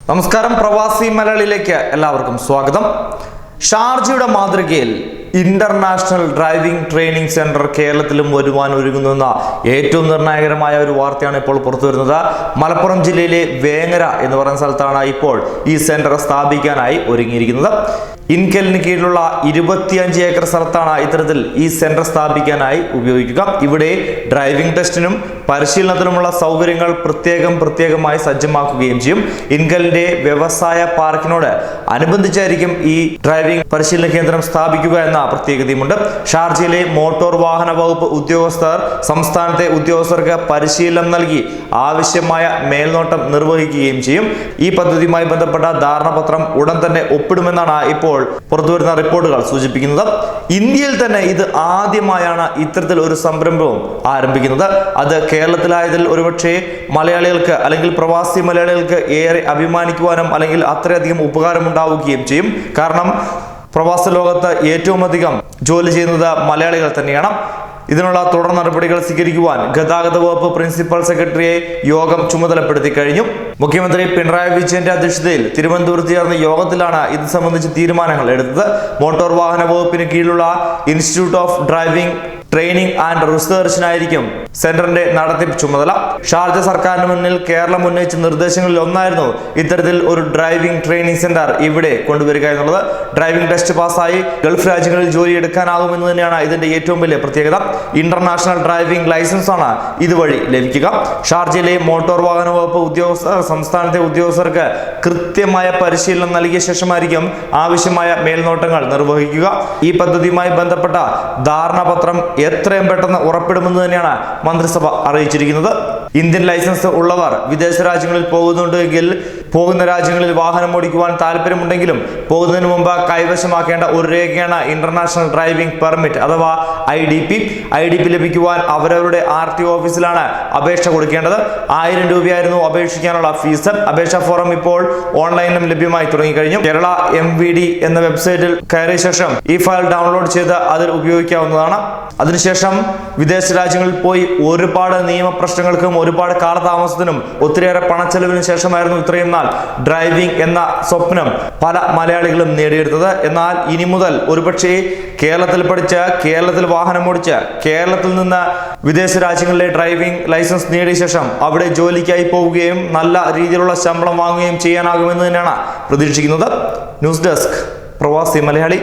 നമസ്കാരം പ്രവാസി മലയാളിയിലേക്ക് എല്ലാവർക്കും സ്വാഗതം. ഷാർജയുടെ മാതൃകയിൽ ഇന്റർനാഷണൽ ഡ്രൈവിംഗ് ട്രെയിനിങ് സെന്റർ കേരളത്തിലും വരുവാൻ ഒരുങ്ങുന്ന ഏറ്റവും നിർണായകരമായ ഒരു വാർത്തയാണ് ഇപ്പോൾ പുറത്തു വരുന്നത്. മലപ്പുറം ജില്ലയിലെ വേങ്ങര എന്ന് പറയുന്ന സ്ഥലത്താണ് ഇപ്പോൾ ഈ സെന്റർ സ്ഥാപിക്കാനായി ഒരുങ്ങിയിരിക്കുന്നത്. ഇൻകെലിന് കീഴിലുള്ള ഇരുപത്തിയഞ്ച് ഏക്കർ സ്ഥലത്താണ് ഇത്തരത്തിൽ ഈ സെന്റർ സ്ഥാപിക്കാനായി ഉപയോഗിക്കുക. ഇവിടെ ഡ്രൈവിംഗ് ടെസ്റ്റിനും പരിശീലനത്തിനുമുള്ള സൗകര്യങ്ങൾ പ്രത്യേകം പ്രത്യേകമായി സജ്ജമാക്കുകയും ചെയ്യും. ഇൻകലിന്റെ വ്യവസായ പാർക്കിനോട് അനുബന്ധിച്ചായിരിക്കും ഈ ഡ്രൈവിംഗ് പരിശീലന കേന്ദ്രം സ്ഥാപിക്കുക എന്ന പ്രത്യേകതയുമുണ്ട്. ഷാർജയിലെ മോട്ടോർ വാഹന വകുപ്പ് ഉദ്യോഗസ്ഥർ സംസ്ഥാനത്തെ ഉദ്യോഗസ്ഥർക്ക് പരിശീലനം നൽകി ആവശ്യമായ മേൽനോട്ടം നിർവഹിക്കുകയും ചെയ്യും. ഈ പദ്ധതിയുമായി ബന്ധപ്പെട്ട ധാരണാപത്രം ഉടൻ തന്നെ ഒപ്പിടുമെന്നാണ് ഇപ്പോൾ പുറത്തുവരുന്ന റിപ്പോർട്ടുകൾ സൂചിപ്പിക്കുന്നത് ഇന്ത്യയിൽ തന്നെ ഇത് ആദ്യമായാണ് ഇത്തരത്തിൽ ഒരു സംരംഭവും ആരംഭിക്കുന്നത്. അത് കേരളത്തിലായതിൽ ഒരുപക്ഷെ മലയാളികൾക്ക് അല്ലെങ്കിൽ പ്രവാസി മലയാളികൾക്ക് ഏറെ അഭിമാനിക്കുവാനും അല്ലെങ്കിൽ അത്രയധികം ഉപകാരമുണ്ടാവുകയും ചെയ്യും. കാരണം പ്രവാസ ലോകത്ത് ഏറ്റവും അധികം ജോലി ചെയ്യുന്നത് മലയാളികൾ തന്നെയാണ്. ഇതിനുള്ള തുടർ നടപടികൾ സ്വീകരിക്കുവാൻ ഗതാഗത വകുപ്പ് പ്രിൻസിപ്പൽ സെക്രട്ടറിയെ യോഗം ചുമതലപ്പെടുത്തി കഴിഞ്ഞു. മുഖ്യമന്ത്രി പിണറായി വിജയന്റെ അധ്യക്ഷതയിൽ തിരുവനന്തപുരത്ത് ചേർന്ന യോഗത്തിലാണ് ഇത് സംബന്ധിച്ച് തീരുമാനങ്ങൾ എടുത്തത്. മോട്ടോർ വാഹന വകുപ്പിന് കീഴിലുള്ള institute of driving training and റിസർച്ചിനായിരിക്കും സെന്ററിന്റെ നടത്തിപ്പ് ചുമതല. ഷാർജ സർക്കാരിന് മുന്നിൽ കേരളം ഉന്നയിച്ച നിർദ്ദേശങ്ങളിൽ ഒന്നായിരുന്നു ഇത്തരത്തിൽ ഒരു ഡ്രൈവിംഗ് ട്രെയിനിങ് സെന്റർ ഇവിടെ കൊണ്ടുവരിക എന്നുള്ളത്. ഡ്രൈവിംഗ് ടെസ്റ്റ് പാസ്സായി ഗൾഫ് രാജ്യങ്ങളിൽ ജോലി എടുക്കാനാകുമെന്ന് തന്നെയാണ് ഇതിന്റെ ഏറ്റവും വലിയ പ്രത്യേകത. ഇന്റർനാഷണൽ ഡ്രൈവിംഗ് ലൈസൻസ് ആണ് ഇതുവഴി ലഭിക്കുക. ഷാർജയിലെ മോട്ടോർ വാഹന വകുപ്പ് ഉദ്യോഗസ്ഥർ സംസ്ഥാനത്തെ ഉദ്യോഗസ്ഥർക്ക് കൃത്യമായ പരിശീലനം നൽകിയ ശേഷമായിരിക്കും ആവശ്യമായ മേൽനോട്ടങ്ങൾ നിർവഹിക്കുക. ഈ പദ്ധതിയുമായി ബന്ധപ്പെട്ട ധാരണാപത്രം എത്രയും പെട്ടെന്ന് ഉറപ്പിടുമെന്ന് തന്നെയാണ് മന്ത്രിസഭ അറിയിച്ചിരിക്കുന്നത്. ഇന്ത്യൻ ലൈസൻസ് ഉള്ളവർ വിദേശ രാജ്യങ്ങളിൽ പോകുന്നുണ്ടെങ്കിൽ പോകുന്ന രാജ്യങ്ങളിൽ വാഹനം ഓടിക്കുവാൻ താല്പര്യമുണ്ടെങ്കിലും പോകുന്നതിന് മുമ്പ് കൈവശമാക്കേണ്ട ഒരു രേഖയാണ് ഇന്റർനാഷണൽ ഡ്രൈവിംഗ് പെർമിറ്റ് അഥവാ I D P. I D P ലഭിക്കുവാൻ അവരവരുടെ ആർ ടി ഓഫീസിലാണ് അപേക്ഷ കൊടുക്കേണ്ടത്. ആയിരം രൂപയായിരുന്നു അപേക്ഷിക്കാനുള്ള ഫീസ്. അപേക്ഷാ ഫോറം ഇപ്പോൾ ഓൺലൈനിലും ലഭ്യമായി തുടങ്ങിക്കഴിഞ്ഞു. കേരള എം വി ഡി എന്ന വെബ്സൈറ്റിൽ കയറിയ ശേഷം ഈ ഫയൽ ഡൗൺലോഡ് ചെയ്ത് അതിൽ ഉപയോഗിക്കാവുന്നതാണ്. അതിനുശേഷം വിദേശ രാജ്യങ്ങളിൽ പോയി ഒരുപാട് നിയമപ്രശ്നങ്ങൾക്കും ഒരുപാട് കാലതാമസത്തിനും ഒത്തിരിയേറെ പണച്ചെലവിനും ശേഷമായിരുന്നു ഇത്രയും നാൾ ഡ്രൈവിംഗ് എന്ന സ്വപ്നം പല മലയാളികളും നേടിയെടുത്തത്. എന്നാൽ ഇനി മുതൽ ഒരുപക്ഷേ കേരളത്തിൽ പഠിച്ച് കേരളത്തിൽ വാഹനം ഓടിച്ച് കേരളത്തിൽ നിന്ന് വിദേശ രാജ്യങ്ങളിലെ ഡ്രൈവിംഗ് ലൈസൻസ് നേടിയ ശേഷം അവിടെ ജോലിക്കായി പോവുകയും നല്ല രീതിയിലുള്ള ശമ്പളം വാങ്ങുകയും ചെയ്യാനാകുമെന്ന് തന്നെയാണ് പ്രതീക്ഷിക്കുന്നത്. ന്യൂസ് ഡെസ്ക് പ്രവാസി മലയാളി.